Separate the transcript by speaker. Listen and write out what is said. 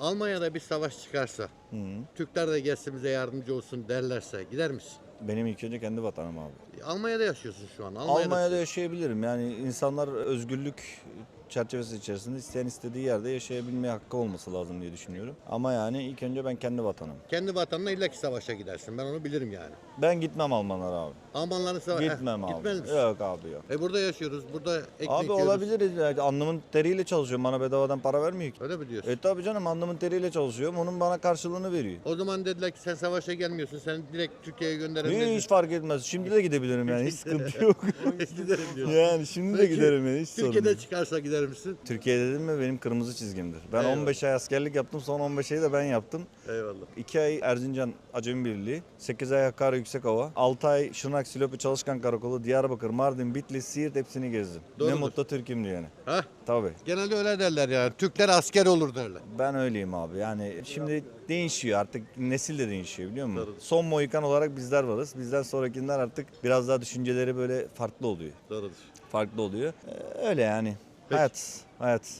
Speaker 1: Almanya'da bir savaş çıkarsa, Türkler de gelsin bize yardımcı olsun derlerse gider misin?
Speaker 2: Benim ilk önce kendi vatanım abi.
Speaker 1: Almanya'da yaşıyorsun şu an.
Speaker 2: Almanya'da yaşayabilirim. Yani insanlar özgürlük çerçevesi içerisinde isteyen istediği yerde yaşayabilmeye hakkı olması lazım diye düşünüyorum. Ama yani ilk önce ben kendi vatanım.
Speaker 1: Kendi vatanına illa ki savaşa gidersin. Ben onu bilirim yani.
Speaker 2: Ben gitmem Almanlara abi.
Speaker 1: Almanların savaşa...
Speaker 2: Gitmem abi.
Speaker 1: Gitmez misin?
Speaker 2: Yok abi yok.
Speaker 1: E burada yaşıyoruz. Burada ekmek
Speaker 2: Abi
Speaker 1: yiyoruz.
Speaker 2: olabilir. Yani alnımın teriyle çalışıyorum. Bana bedavadan para vermiyor ki.
Speaker 1: Öyle mi diyorsun?
Speaker 2: E tabii canım alnımın teriyle çalışıyorum. Onun bana karşılığını veriyor.
Speaker 1: O zaman dediler ki sen savaşa gelmiyorsun. Sen direkt Türkiye'ye gönderelim.
Speaker 2: Hiç fark etmez. Şimdi de gidebilirim yani. Hiç sıkıntı yok.
Speaker 1: giderim diyorsun.
Speaker 2: yani şimdi de giderim yani. Hiç sorun
Speaker 1: Türkiye'de
Speaker 2: değil.
Speaker 1: çıkarsa gider misin?
Speaker 2: Türkiye dedim mi benim kırmızı çizgimdir. Ben
Speaker 1: Eyvallah.
Speaker 2: 15 ay askerlik yaptım. Son 15 ayı da ben yaptım.
Speaker 1: Eyvallah.
Speaker 2: 2 ay Erzincan Acemi Birliği, 8 ay Hakkari Yüksek Hava, 6 ay Şırnak Silopi Çalışkan Karakolu, Diyarbakır, Mardin, Bitlis, Siirt hepsini gezdim.
Speaker 1: Doğrudur.
Speaker 2: Ne mutlu Türk'üm diyene.
Speaker 1: Ha?
Speaker 2: Tabii.
Speaker 1: Genelde öyle derler yani. Türkler asker olur derler.
Speaker 2: Ben öyleyim abi. Yani şimdi değişiyor artık nesil de değişiyor biliyor musun? Son Mohikan olarak bizler varız. Bizden sonrakiler artık biraz daha düşünceleri böyle farklı oluyor.
Speaker 1: Doğrudur.
Speaker 2: Farklı oluyor. Ee, öyle yani. Let's. Let's.